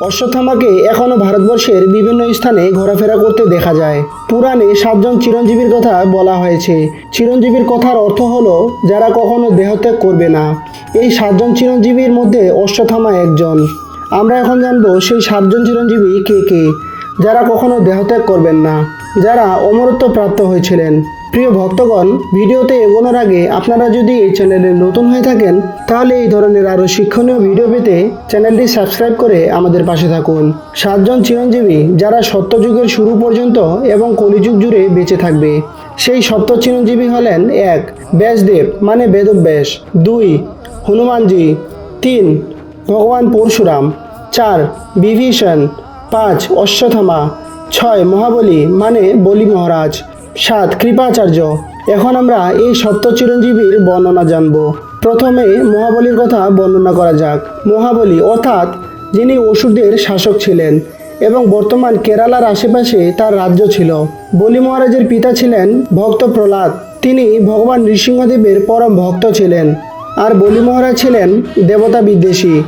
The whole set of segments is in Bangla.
অশ্বত্থামাকে এখনও ভারতবর্ষের বিভিন্ন স্থানে ঘোরাফেরা করতে দেখা যায়। পুরাণে সাতজন চিরঞ্জীবীর কথা বলা হয়েছে। চিরঞ্জীবীর কথার অর্থ হলো, যারা কখনো দেহত্যাগ করবে না। এই সাতজন চিরঞ্জীবীর মধ্যে অশ্বত্থামা একজন। আমরা এখন জানব সেই সাতজন চিরঞ্জীবী কে কে, যারা কখনো দেহত্যাগ করবেন না, যারা অমরত্ব প্রাপ্ত হয়েছিলেন। প্রিয় ভক্তগণ, ভিডিওতে এগোনোর আগে আপনারা যদি এই চ্যানেলে নতুন হয়ে থাকেন, তাহলে এই ধরনের আরও শিক্ষণীয় ভিডিও পেতে চ্যানেলটি সাবস্ক্রাইব করে আমাদের পাশে থাকুন। সাতজন চিরঞ্জীবী যারা সত্যযুগের শুরু পর্যন্ত এবং কলিযুগ জুড়ে বেঁচে থাকবে। সেই সপ্ত চিরঞ্জীবী হলেন এক, ব্যাসদেব মানে বেদব্যাস। দুই, হনুমানজি। তিন, ভগবান পরশুরাম। চার, বিভীষণ। পাঁচ, অশ্বত্থামা। ছয়, মহাবলী মানে বলি মহারাজ। সাত, কৃপাচার্য। এখন আমরা এই সপ্ত চিরঞ্জীবীর বর্ণনা জানব। প্রথমে মহাবলীর কথা বর্ণনা করা যাক। মহাবলী অর্থাৎ যিনি অসুরদের শাসক ছিলেন এবং বর্তমান কেরালার আশেপাশে তার রাজ্য ছিল। বলি মহারাজের পিতা ছিলেন ভক্ত প্রহ্লাদ। তিনি ভগবান নৃসিংহদেবের পরম ভক্ত ছিলেন। আর বলি মহারাজ ছিলেন দেবতা বিদ্বেষী।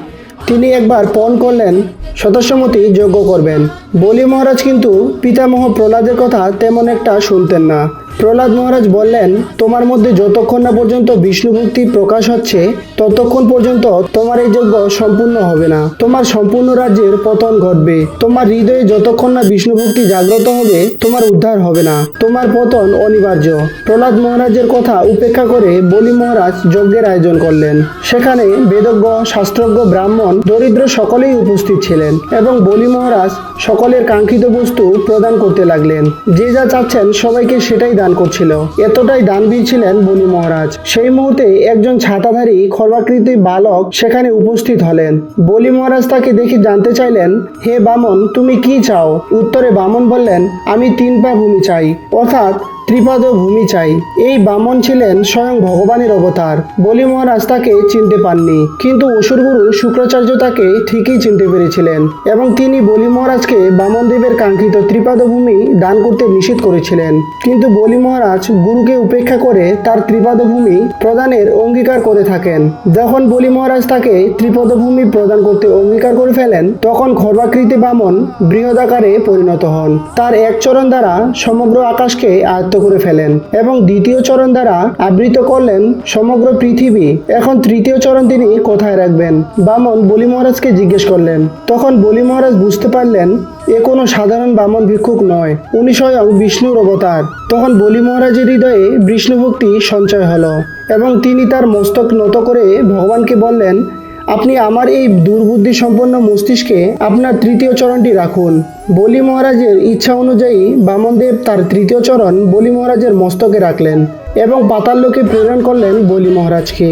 তিনি একবার পণ করলেন সদস্যমতি যজ্ঞ করবেন। বলি মহারাজ কিন্তু পিতামহ প্রহ্লাদের কথা তেমন একটা শুনতেন না। প্রহ্লাদ মহারাজ বললেন, তোমার মধ্যে যতক্ষণ না পর্যন্ত বিষ্ণু ভক্তি প্রকাশ হচ্ছে, ততক্ষণ পর্যন্ত তোমার এই যজ্ঞ সম্পূর্ণ হবে না। তোমার সম্পূর্ণ রাজ্যের পতন ঘটবে। তোমার হৃদয়ে যতক্ষণ না বিষ্ণু ভক্তি জাগ্রত হবে, তোমার উদ্ধার হবে না। তোমার পতন অনিবার্য। প্রহ্লাদ মহারাজের কথা উপেক্ষা করে বলি মহারাজ যজ্ঞের আয়োজন করলেন। সেখানে বেদজ্ঞ, শাস্ত্রজ্ঞ, ব্রাহ্মণ, দরিদ্র সকলেই উপস্থিত ছিলেন। এবং বলি মহারাজ সকলের কাঙ্ক্ষিত বস্তু প্রদান করতে লাগলেন। যে যা চাচ্ছেন সবাইকে সেটাই দান করছিল। এতটাই দানবীর ছিলেন বলি মহারাজ। সেই মুহূর্তে একজন ছাতাধারী, খর্বাকৃতি বালক সেখানে উপস্থিত হলেন। বলি মহারাজ তাকে দেখে জানতে চাইলেন, হে বামন, তুমি কি চাও? উত্তরে বামন বললেন, আমি তিন পা ভূমি চাই। অর্থাৎ ত্রিপদ ভূমি চাই। এই বামন ছিলেন স্বয়ং ভগবানের অবতার। বলি মহারাজ তাকে চিনতে পাননি। কিন্তু অসুরগুরু শুক্রাচার্য তাকে ঠিকই চিনতে পেরেছিলেন এবং তিনি বলি মহারাজকে বামন দেবের কাঙ্ক্ষিত ত্রিপদ ভূমি দান করতে নিষেধ করেছিলেন। কিন্তু বলি মহারাজ গুরুকে উপেক্ষা করে তার ত্রিপদ ভূমি প্রদানের অঙ্গীকার করে থাকেন। যখন বলি মহারাজ তাকে ত্রিপদ ভূমি প্রদান করতে অঙ্গীকার করে ফেলেন, তখন খর্বাকৃতি বামন বৃহদাকারে পরিণত হন। তার এক চরণ দ্বারা সমগ্র আকাশকে আয়ত্ত করে ফেলেন এবং দ্বিতীয় চরণ দ্বারা আবৃত করলেন সমগ্র পৃথিবী। এখন তৃতীয় চরণ তিনি কোথায় রাখবেন? বামন বলি মহারাজকে জিজ্ঞেস করলেন। তখন বলি মহারাজ বুঝতে পারলেন, এ কোনো সাধারণ বামন ভিক্ষুক নয়। উনি স্বয়ং বিষ্ণুর অবতার। তখন বলি মহারাজের হৃদয়ে বিষ্ণুভক্তি সঞ্চয় হলো এবং তিনি তার মস্তক নত করে ভগবানকে বললেন আপনি আমার এই দুর্বুদ্ধি সম্পন্ন মস্তিষ্কে আপনার তৃতীয় চরণটি রাখুন। বলি মহারাজের ইচ্ছা অনুযায়ী বামনদেব তার তৃতীয় চরণ বলি মহারাজের মস্তকে রাখলেন এবং পাতাল্লোকে প্রেরণ করলেন বলি মহারাজকে।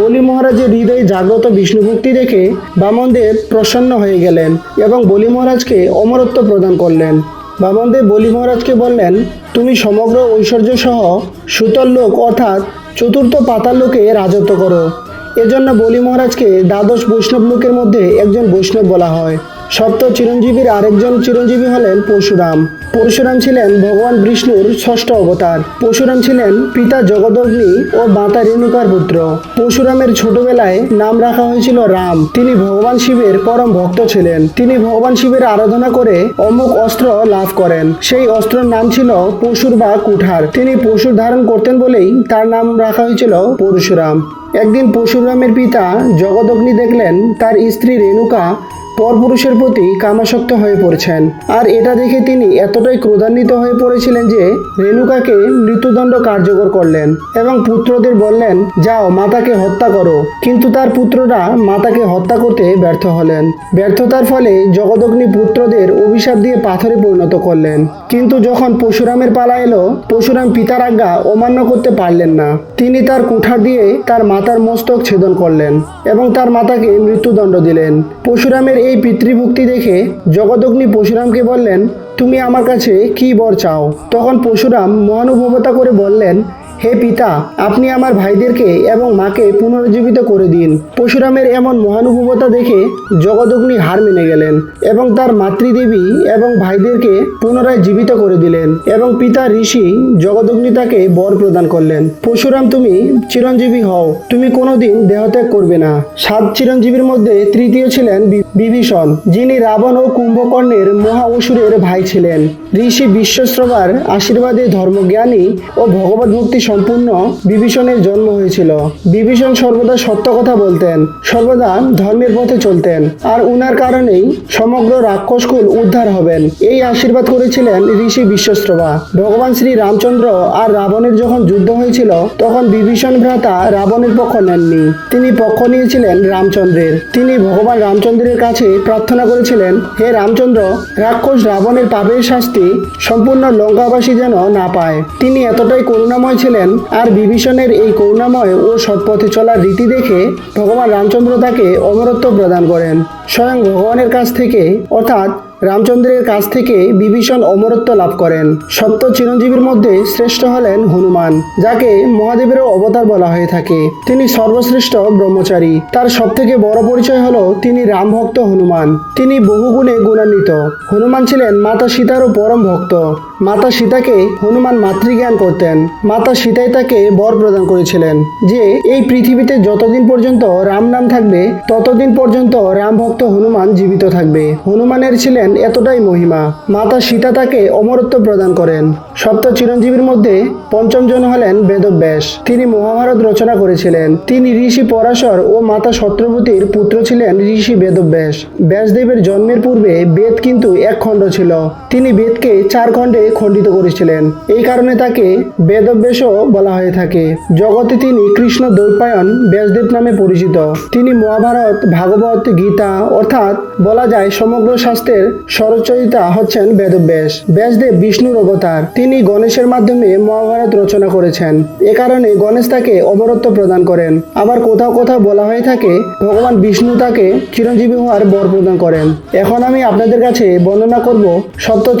বলি মহারাজের হৃদয়ে জাগ্রত বিষ্ণু ভক্তি দেখে বামনদেব প্রসন্ন হয়ে গেলেন এবং বলি মহারাজকে অমরত্ব প্রদান করলেন। বামনদেব বলি মহারাজকে বললেন, তুমি সমগ্র ঐশ্বর্য সহ সুতল লোক অর্থাৎ চতুর্থ পাতাল লোকে রাজত্ব করো। এজন্য বলি মহারাজকে দ্বাদশ বৈষ্ণব লোকের মধ্যে একজন বৈষ্ণব বলা হয়। সপ্ত চিরঞ্জীবীর আরেকজন চিরঞ্জীবী হলেন পরশুরাম। পরশুরাম ছিলেন ভগবান বিষ্ণুর ষষ্ঠ অবতার। পরশুরাম ছিলেন পিতা জগদগ্নি ও মাতা রেণুকার পুত্র। পরশুরামের ছোটবেলায় নাম রাখা হয়েছিল রাম। তিনি ভগবান শিবের পরম ভক্ত ছিলেন। তিনি ভগবান শিবের আরাধনা করে অমুক অস্ত্র লাভ করেন। সেই অস্ত্রের নাম ছিল পশুর বা কুঠার। তিনি পশুর ধারণ করতেন বলেই তার নাম রাখা হয়েছিল পরশুরাম। একদিন পরশুরামের পিতা জগদগ্নি দেখলেন তার স্ত্রী রেণুকা পরপুরুষের প্রতি কামাসক্ত হয়ে পড়েছেন। আর এটা দেখে তিনি এতটাই ক্রোধান্বিত হয়ে পড়েছিলেন যে রেণুকাকে মৃত্যুদণ্ড কার্যকর করলেন এবং পুত্রদের বললেন, যাও, মাতাকে হত্যা করো। কিন্তু তার পুত্ররা মাতাকে হত্যা করতে ব্যর্থ হলেন। ব্যর্থতার ফলে জগদগ্নি পুত্রদের অভিশাপ দিয়ে পাথরে পরিণত করলেন। কিন্তু যখন পরশুরামের পালা এলো, পরশুরাম পিতার আজ্ঞা অমান্য করতে পারলেন না। তিনি তার কুঠার দিয়ে তার মাতার মস্তক ছেদন করলেন এবং তার মাতাকে মৃত্যুদণ্ড দিলেন। পরশুরামের এই পিতৃভক্তি দেখে জগদগ্নি পরশুরামকে বললেন, তুমি আমার কাছে কি বর চাও? তখন পরশুরাম মহানুভবতা করে বললেন হে পিতা, আপনি আমার ভাইদেরকে এবং মাকে পুনরুজ্জীবিত করে দিন। পরশুরামের এমন মহানুভবতা দেখে জগদগ্নি হার মেনে গেলেন এবং তার মাতৃদেবী এবং ভাইদেরকে পুনরায় জীবিত করে দিলেন এবং পিতা ঋষি জগদগ্নি তাকে বর প্রদান করলেন। পরশুরাম, তুমি চিরঞ্জীবী হও, তুমি কোনোদিন দেহত্যাগ করবে না। সাত চিরঞ্জীবীর মধ্যে তৃতীয় ছিলেন বিভীষণ, যিনি রাবণ ও কুম্ভকর্ণের মহা অসুরের ভাই ছিলেন। ঋষি বিশ্বশ্রবার আশীর্বাদে ধর্মজ্ঞানী ও ভগবত ভক্তি সম্পূর্ণ বিভীষণের জন্ম হয়েছিল। বিভীষণ সর্বদা সত্য কথা বলতেন, সর্বদা ধর্মের পথে চলতেন আর উনার কারণেই সমগ্র রাক্ষসকুল উদ্ধার হবেন। এই আশীর্বাদ করেছিলেন ঋষি বিশ্বশ্রবা ভগবান শ্রী রামচন্দ্র আর রাবণের যখন যুদ্ধ হয়েছিল, তখন বিভীষণ ভ্রাতা রাবণের পক্ষ নেননি। তিনি পক্ষ নিয়েছিলেন রামচন্দ্রের। তিনি ভগবান রামচন্দ্রের কাছে প্রার্থনা করেছিলেন, হে রামচন্দ্র, রাক্ষস রাবণের পাপের শাস্তি সম্পূর্ণ লঙ্কাবাসী যেন না পায়। তিনি এতটাই করুণাময় ছিলেন আর বিভীষণের এই করুণাময় ও সৎপথে চলার রীতি দেখে ভগবান রামচন্দ্র তাকে অমরত্ব প্রদান করেন। স্বয়ং ভগবানের কাছ থেকে, অর্থাৎ রামচন্দ্রের কাছ থেকে বিভীষণ অমরত্ব লাভ করেন। সপ্ত চিরঞ্জীবীর মধ্যে শ্রেষ্ঠ হলেন হনুমান, যাকে মহাদেবেরও অবতার বলা হয়ে থাকে। তিনি সর্বশ্রেষ্ঠ ব্রহ্মচারী। তার সবথেকে বড় পরিচয় হলো তিনি রাম ভক্ত হনুমান। তিনি বহুগুণে গুণান্বিত। হনুমান ছিলেন মাতা সীতারও পরম ভক্ত। মাতা সীতাকে হনুমান মাতৃজ্ঞান করতেন। মাতা সীতাই তাকে বর প্রদান করেছিলেন। যে এই পৃথিবীতে যতদিন পর্যন্ত রাম নাম থাকবে, ততদিন পর্যন্ত রাম ভক্ত হনুমান জীবিত থাকবে। হনুমানের ছিলেন এতটাই মহিমা। মাতা সীতা তাকে অমরত্ব প্রদান করেন। সপ্ত চিরঞ্জীবীর মধ্যে পঞ্চম জন হলেন বেদব্যাস। তিনি মহাভারত রচনা করেছিলেন। তিনি ঋষি পরাশর ও মাতা সত্যবতীর পুত্র ছিলেন ঋষি বেদব্যাস। ব্যাসদেবের জন্মের পূর্বে বেদ কিন্তু এক খণ্ড ছিল। তিনি বেদকে চার খণ্ডে খণ্ডিত করেছিলেন। এই কারণে তাকে বেদব্যাসও বলা হয়ে থাকে। জগতে তিনি কৃষ্ণ দৈপায়ন ব্যাসদেব নামে পরিচিত। তিনি মহাভারত, ভাগবত, গীতা অর্থাৎ বলা যায় সমগ্র শাস্ত্রের সরচয়িতা হচ্ছেন বেদব্যাস। ব্যাসদেব বিষ্ণুর অবতার তিনি গণেশের মাধ্যমে মহাভারত রচনা করেছেন। এ কারণে গণেশ তাকে অমরত্ব প্রদান করেন। আবার কোথাও কোথাও বলা হয়ে থাকে, ভগবান বিষ্ণু তাকে চিরঞ্জীবী হওয়ার বর প্রদান করেন। এখন আমি আপনাদের কাছে বর্ণনা করব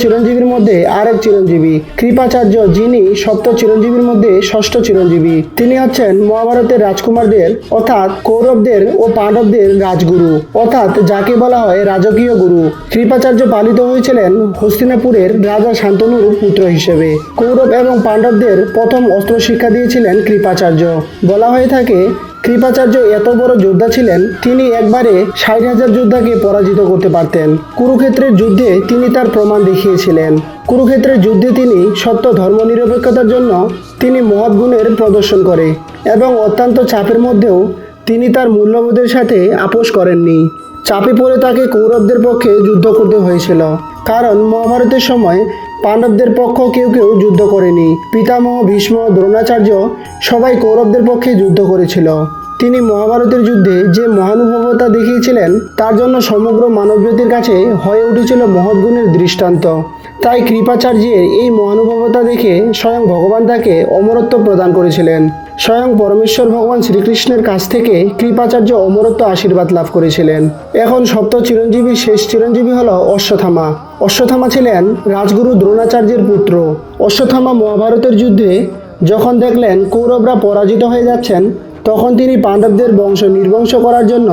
চিরঞ্জীবীর মধ্যে আরেক চিরঞ্জীবী। কৃপাচার্য যিনি সপ্ত চিরঞ্জীবীর মধ্যে ষষ্ঠ চিরঞ্জীবী। তিনি হচ্ছেন মহাভারতের রাজকুমারদের, অর্থাৎ কৌরবদের ও পাণ্ডবদের রাজগুরু। অর্থাৎ যাকে বলা হয় রাজকীয় গুরু। কৃপাচার্য পালিত হয়েছিলেন হস্তিনাপুরের রাজা শান্তনুর পুত্র হিসেবে। কৌরব এবং পাণ্ডবদের প্রথম অস্ত্র শিক্ষা দিয়েছিলেন কৃপাচার্য। বলা হয়ে থাকে, কৃপাচার্য এত বড় যোদ্ধা ছিলেন, তিনি একবারে ষাট হাজার যোদ্ধাকে পরাজিত করতে পারতেন। কুরুক্ষেত্রের যুদ্ধে তিনি তার প্রমাণ দেখিয়েছিলেন। কুরুক্ষেত্রের যুদ্ধে তিনি সত্য ধর্মনিরপেক্ষতার জন্য তিনি মহৎ গুণের প্রদর্শন করে এবং অত্যন্ত চাপের মধ্যেও তিনি তার মূল্যবোধের সাথে আপোষ করেননি। চাপে পড়ে তাকে কৌরবদের পক্ষে যুদ্ধ করতে হয়েছিল। কারণ মহাভারতের সময় পাণ্ডবদের পক্ষ কেউ কেউ যুদ্ধ করেনি। পিতামহ, ভীষ্ম, দ্রোণাচার্য সবাই কৌরবদের পক্ষে যুদ্ধ করেছিল। তিনি মহাভারতের যুদ্ধে যে মহানুভবতা দেখিয়েছিলেন, তার জন্য সমগ্র মানবজাতির কাছে হয়ে উঠেছিল মহৎগুণের দৃষ্টান্ত। তাই কৃপাচার্যের এই মহানুভবতা দেখে স্বয়ং ভগবান তাকে অমরত্ব প্রদান করেছিলেন। স্বয়ং পরমেশ্বর ভগবান শ্রীকৃষ্ণের কাছ থেকে কৃপাচার্য অমরত্ব আশীর্বাদ লাভ করেছিলেন। এখন সপ্ত চিরঞ্জীবীর শেষ চিরঞ্জীবী হল অশ্বথামা অশ্বথামা ছিলেন রাজগুরু দ্রোণাচার্যের পুত্র। অশ্বথামা মহাভারতের যুদ্ধে যখন দেখলেন কৌরবরা পরাজিত হয়ে যাচ্ছেন, তখন তিনি পাণ্ডবদের বংশ নির্বংশ করার জন্য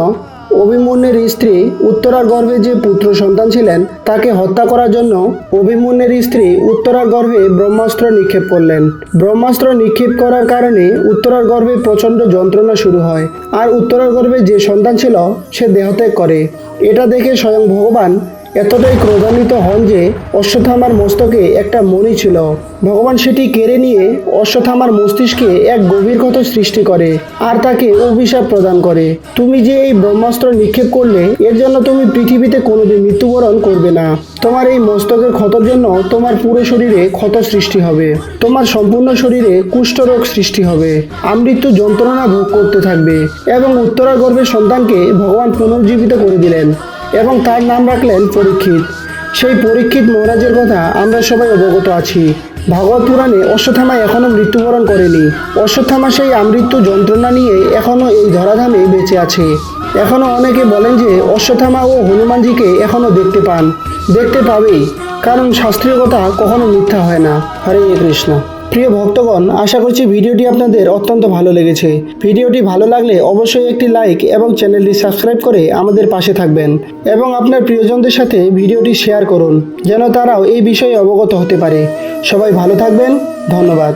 অভিমন্যের স্ত্রী উত্তরার গর্ভে যে পুত্র সন্তান ছিলেন, তাকে হত্যা করার জন্য অভিমন্যের স্ত্রী উত্তরার গর্ভে ব্রহ্মাস্ত্র নিক্ষেপ করলেন। ব্রহ্মাস্ত্র নিক্ষেপ করার কারণে উত্তরার গর্ভে প্রচণ্ড যন্ত্রণা শুরু হয় আর উত্তরার গর্ভে যে সন্তান ছিল, সে দেহত্যাগ করে। এটা দেখে স্বয়ং ভগবান এতটাই ক্রোধান্বিত হন যে অশ্বত্থামার মস্তকে একটা মণি ছিল। ভগবান সেটি কেড়ে নিয়ে অশ্বত্থামার মস্তিষ্কে এক গভীর ক্ষত সৃষ্টি করে আর তাকে অভিশাপ প্রদান করে। তুমি যে এই ব্রহ্মাস্ত্র নিক্ষেপ করলে, এর জন্য তুমি পৃথিবীতে কোনোদিন মৃত্যুবরণ করবে না। তোমার এই মস্তকের ক্ষতর জন্য তোমার পুরো শরীরে ক্ষত সৃষ্টি হবে। তোমার সম্পূর্ণ শরীরে কুষ্ঠরোগ সৃষ্টি হবে। আমৃত্যু যন্ত্রণা ভোগ করতে থাকবে এবং উত্তরার গর্ভের সন্তানকে ভগবান পুনর্জীবিত করে দিলেন। এবং তার নাম রাখলেন পরীক্ষিত। সেই পরীক্ষিত মহারাজের কথা আমরা সবাই অবগত আছি। ভাগবত পুরাণে অশ্বত্থামা এখনও মৃত্যুবরণ করেনি। অশ্বত্থামা সেই আমৃত্যু যন্ত্রণা নিয়ে এখনও এই ধরাধামে বেঁচে আছে। এখনও অনেকে বলেন যে অশ্বত্থামা ও হনুমানজিকে এখনও দেখতে পান। দেখতে পাবেই, কারণ শাস্ত্রীয় কথা কখনো মিথ্যা হয় না। হরে কৃষ্ণ। প্রিয় ভক্তগণ, আশা করছি ভিডিওটি আপনাদের অত্যন্ত ভালো লেগেছে। ভিডিওটি ভালো লাগলে অবশ্যই একটি লাইক এবং চ্যানেলটি সাবস্ক্রাইব করে আমাদের পাশে থাকবেন এবং আপনার প্রিয়জনদের সাথে ভিডিওটি শেয়ার করুন, যেন তারাও এই বিষয়ে অবগত হতে পারে। সবাই ভালো থাকবেন, ধন্যবাদ।